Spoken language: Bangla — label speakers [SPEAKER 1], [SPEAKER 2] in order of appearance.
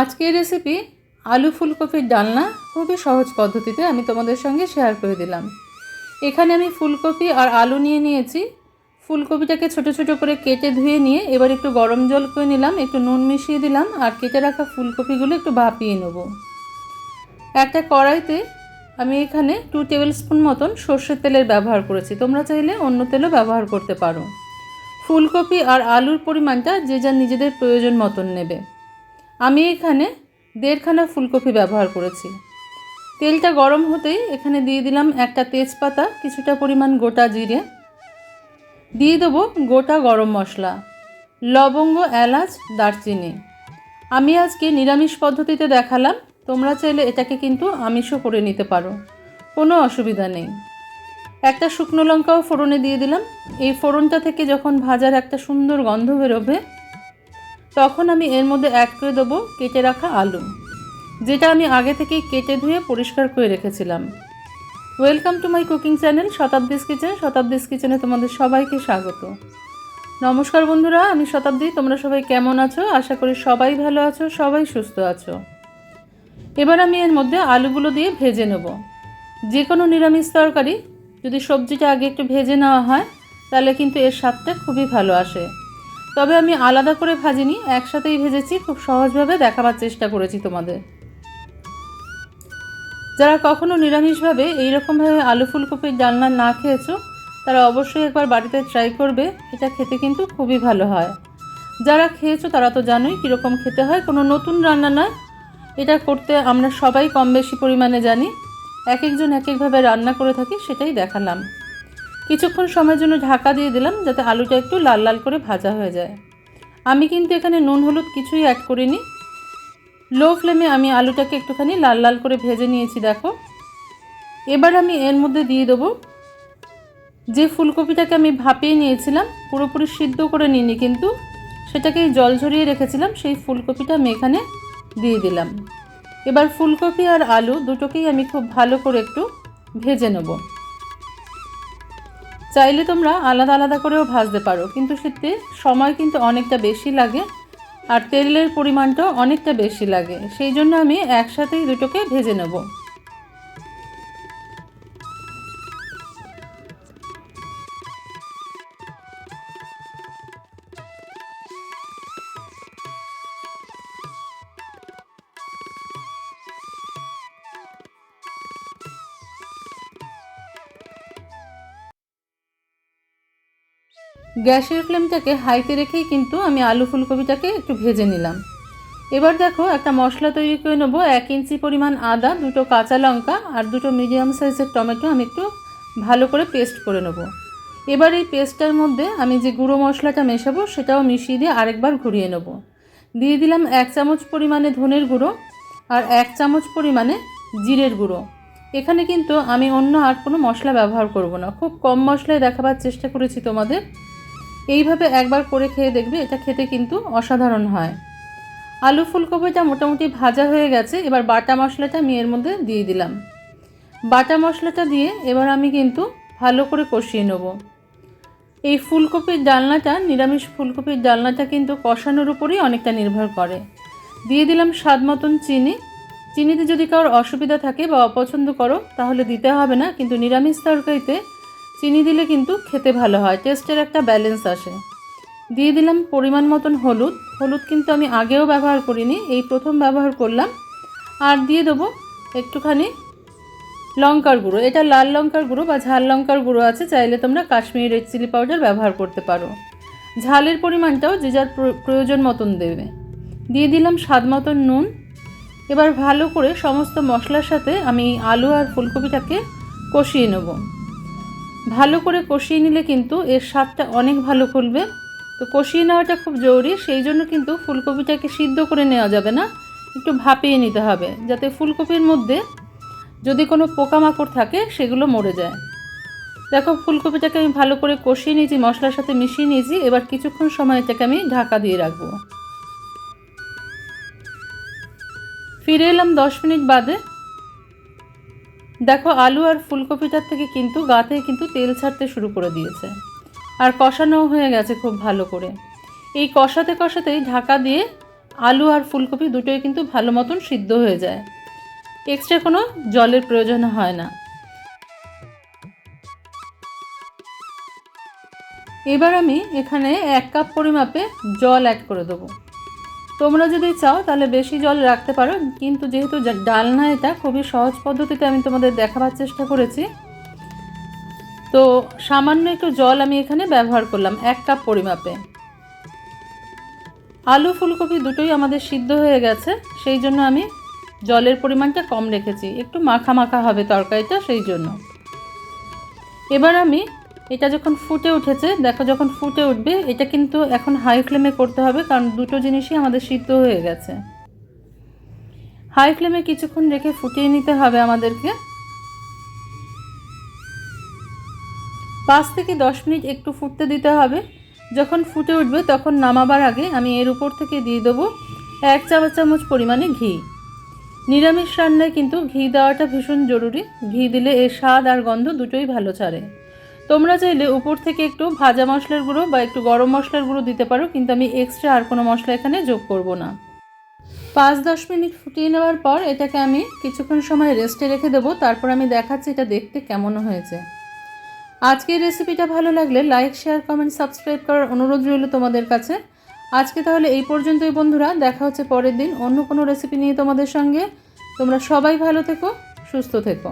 [SPEAKER 1] আজকের রেসিপি আলু ফুলকপির ডালনা খুবই সহজ পদ্ধতিতে আমি তোমাদের সঙ্গে শেয়ার করে দিলাম। এখানে আমি ফুলকপি আর আলু নিয়ে নিয়েছি। ফুলকপিটাকে ছোট ছোট করে কেটে ধুয়ে নিয়ে এবার একটু গরম জল করে নিলাম, একটু নুন মিশিয়ে দিলাম আর কেটে রাখা ফুলকপিগুলো একটু ভাপিয়ে নেব। একটা কড়াইতে আমি এখানে টু টেবিল স্পুন মতন সর্ষের তেলের ব্যবহার করেছি। তোমরা চাইলে অন্য তেলও ব্যবহার করতে পারো। ফুলকপি আর আলুর পরিমাণটা যে যার নিজেদের প্রয়োজন মতন নেবে। আমি এখানে দেড়খানা ফুলকপি ব্যবহার করেছি। তেলটা গরম হতেই এখানে দিয়ে দিলাম একটা তেজপাতা, কিছুটা পরিমাণ গোটা জিরে। দিয়ে দেবো গোটা গরম মশলা, লবঙ্গ, এলাচ, দারচিনি। আমি আজকে নিরামিষ পদ্ধতিতে দেখালাম, তোমরা চাইলে এটাকে কিন্তু আমিষও করে নিতে পারো, কোনো অসুবিধা নেই। একটা শুকনো লঙ্কাও ফোড়নে দিয়ে দিলাম। এই ফোড়নটা থেকে যখন ভাজার একটা সুন্দর গন্ধ বেরোবে তখন আমি এর মধ্যে অ্যাড করে দেবো কেটে রাখা আলু, যেটা আমি আগে থেকেই কেটে ধুয়ে পরিষ্কার করে রেখেছিলাম। Welcome to my cooking channel Shatabdi's kitchen Shatabdi's কিচেনে তোমাদের সবাইকে স্বাগত। নমস্কার বন্ধুরা, আমি শতাব্দী, তোমরা সবাই কেমন আছো? আশা করি সবাই ভালো আছো, সবাই সুস্থ আছো। এবার আমি এর মধ্যে আলুগুলো দিয়ে ভেজে নেব। যে কোনো নিরামিষ তরকারি, যদি সবজিটা আগে একটু ভেজে নেওয়া হয়, তাহলে কিন্তু এর স্বাদটা খুবই ভালো আসে। তবে আমি আলাদা করে ভাজিনি, একসাথেই ভেজেছি, খুব সহজভাবে দেখাবার চেষ্টা করেছি তোমাদের। যারা কখনো নিরামিষভাবে এইরকমভাবে আলু ফুলকপির ডালনা না খেয়েছো, তারা অবশ্যই একবার বাড়িতে ট্রাই করবে, এটা খেতে কিন্তু খুবই ভালো হয়। যারা খেয়েছো তারা তো জানোই কীরকম খেতে হয়, কোনো নতুন রান্না নয়। এটা করতে আমরা সবাই কম বেশি পরিমাণে জানি, এক একজন এক একভাবে রান্না করে থাকি, সেটাই দেখালাম। কিছুক্ষণ সময়ের জন্য ঢাকা দিয়ে দিলাম যাতে আলুটা একটু লাল লাল করে ভাজা হয়ে যায়। আমি কিন্তু এখানে নুন হলুদ কিছুই অ্যাড করিনি। লো ফ্লেমে আমি আলুটাকে একটুখানি লাল লাল করে ভেজে নিয়েছি, দেখো। এবার আমি এর মধ্যে দিয়ে দেবো। যে ফুলকপিটাকে আমি ভাপিয়ে নিয়েছিলাম, পুরোপুরি সিদ্ধ করে নিইনি কিন্তু, সেটাকে জল ঝরিয়ে রেখেছিলাম, সেই ফুলকপিটা আমি এখানে দিয়ে দিলাম। এবার ফুলকপি আর আলু দুটোকেই আমি খুব ভালো করে একটু ভেজে নেব। চাইলে তোমরা আলাদা আলাদা করেও ভাজতে পারো, কিন্তু সেতে সময় কিন্তু অনেকটা বেশি লাগে আর তেলের পরিমাণটাও অনেকটা বেশি লাগে। সেই জন্য আমি একসাথেই দুটোকে ভেজে নেব। গ্যাসের ফ্লেমটাকে হাইতে রেখেই কিন্তু আমি আলু ফুলকপিটাকে একটু ভেজে নিলাম। এবার দেখো, একটা মশলা তৈরি করে নেব। এক ইঞ্চি পরিমাণ আদা, দুটো কাঁচা লঙ্কা আর দুটো মিডিয়াম সাইজের টমেটো আমি একটু ভালো করে পেস্ট করে নেব। এবার এই পেস্টটার মধ্যে আমি যে গুঁড়ো মশলাটা মেশাবো, সেটাও মিশিয়ে দিয়ে আরেকবার ঘুরিয়ে নেব। দিয়ে দিলাম এক চামচ পরিমাণে ধনের গুঁড়ো আর এক চামচ পরিমাণে জিরের গুঁড়ো। এখানে কিন্তু আমি অন্য আর কোনো মশলা ব্যবহার করব না। খুব কম মশলায় দেখাবার চেষ্টা করেছি তোমাদের। এইভাবে একবার করে খেয়ে দেখবে, এটা খেতে কিন্তু অসাধারণ হয়। আলু ফুলকপিটা মোটামুটি ভাজা হয়ে গেছে, এবার বাটা মশলাটা আমি এর মধ্যে দিয়ে দিলাম। বাটা মশলাটা দিয়ে এবার আমি কিন্তু ভালো করে কষিয়ে নেব। এই ফুলকপির ডালনাটা, নিরামিষ ফুলকপির ডালনাটা কিন্তু কষানোর উপরেই অনেকটা নির্ভর করে। দিয়ে দিলাম স্বাদ মতন চিনি। চিনিতে যদি কারোর অসুবিধা থাকে বা অপছন্দ করো, তাহলে দিতে হবে না, কিন্তু নিরামিষ তরকারিতে চিনি দিলে কিন্তু খেতে ভালো হয় টেস্টের একটা ব্যালেন্স আসে। দিয়ে দিলাম পরিমাণ মতন হলুদ। হলুদ কিন্তু আমি আগেও ব্যবহার করিনি, এই প্রথম ব্যবহার করলাম। আর দিয়ে দেবো একটুখানি লঙ্কার গুঁড়ো। এটা লাল লঙ্কার গুঁড়ো বা ঝাল লঙ্কার গুঁড়ো আছে, চাইলে তোমরা কাশ্মীরি রেড চিলি পাউডার ব্যবহার করতে পারো। ঝালের পরিমাণটাও যে যার প্রয়োজন মতন দেবে। দিয়ে দিলাম স্বাদ মতন নুন। এবার ভালো করে সমস্ত মশলার সাথে আমি আলু আর ফুলকপিটাকে কষিয়ে নেব। ভালো করে কষিয়ে নিলে কিন্তু এর স্বাদটা অনেক ভালো খুলবে তো কষিয়ে নেওয়াটা খুব জরুরি, সেই জন্য কিন্তু ফুলকপিটাকে সিদ্ধ করে নেওয়া যাবে না। একটু ভাপিয়ে নিতে হবে, যাতে ফুলকপির মধ্যে যদি কোনো পোকামাকড় থাকে, সেগুলো মরে যায়। দেখো, ফুলকপিটাকে আমি ভালো করে কষিয়ে নিয়েছি, মশলার সাথে মিশিয়ে নিয়েছি, এবার কিছুক্ষণ সময় এটাকে আমি ঢাকা দিয়ে রাখব। ফিরে এলাম দশ মিনিট বাদে। দেখো, আলু আর ফুলকপিটার থেকে কিন্তু গাতে কিন্তু তেল ছাড়তে শুরু করে দিয়েছে। আর কষানো হয়ে গেছে খুব ভালো করে। এই কষাতে কষাতেই ঢাকা দিয়ে আলু আর ফুলকপি দুটোই কিন্তু ভালো মতন সিদ্ধ হয়ে যায়। এক্সট্রা কোনো জলের প্রয়োজন হয় না। এবার আমি এখানে এক কাপ পরিমাপে জল অ্যাড করে দেবো। তোমরা যদি চাও, তাহলে বেশি জল রাখতে পারো। কিন্তু যেহেতু ডালনা এটা, খুবই সহজ পদ্ধতিতে আমি তোমাদের দেখাবার চেষ্টা করেছি। তো সামান্য একটু জল আমি এখানে ব্যবহার করলাম, এক কাপ পরিমাপে। আলু ফুলকপি দুটোই আমাদের সিদ্ধ হয়ে গেছে, সেই জন্য আমি জলের পরিমাণটা কম রেখেছি। একটু মাখা মাখা হবে তরকারিটা, সেই জন্য। এবার আমি এটা যখন ফুটে উঠেছে, দেখো যখন ফুটে উঠবে, এটা কিন্তু এখন হাই ফ্লেমে করতে হবে, কারণ দুটো জিনিসই আমাদের সিদ্ধ হয়ে গেছে। হাই ফ্লেমে কিছুক্ষণ রেখে ফুটিয়ে নিতে হবে আমাদেরকে। পাঁচ থেকে দশ মিনিট একটু ফুটতে দিতে হবে। যখন ফুটে উঠবে, তখন নামাবার আগে আমি এর উপর থেকে দিয়ে দেবো এক চামচ চামচ পরিমাণে ঘি। নিরামিষ রান্নায় কিন্তু ঘি দেওয়াটা ভীষণ জরুরি। ঘি দিলে এর স্বাদ আর গন্ধ দুটোই ভালো ছাড়ে। তোমরা চাইলে উপর থেকে একটু ভাজা মশলার গুঁড়ো বা একটু গরম মশলার গুঁড়ো দিতে পারো, কিন্তু আমি এক্সট্রা আর কোনো মশলা এখানে যোগ করব না। পাঁচ দশ মিনিট ফুটিয়ে নেওয়ার পর এটাকে আমি কিছুক্ষণ সময় রেস্টে রেখে দেবো, তারপর আমি দেখাচ্ছি এটা দেখতে কেমন হয়েছে। আজকের রেসিপিটা ভালো লাগলে লাইক শেয়ার কমেন্ট সাবস্ক্রাইব করার অনুরোধ রইল তোমাদের কাছে। আজকে তাহলে এই পর্যন্তই বন্ধুরা, দেখা হচ্ছে পরের দিন অন্য কোনো রেসিপি নিয়ে তোমাদের সঙ্গে। তোমরা সবাই ভালো থেকো, সুস্থ থেকো।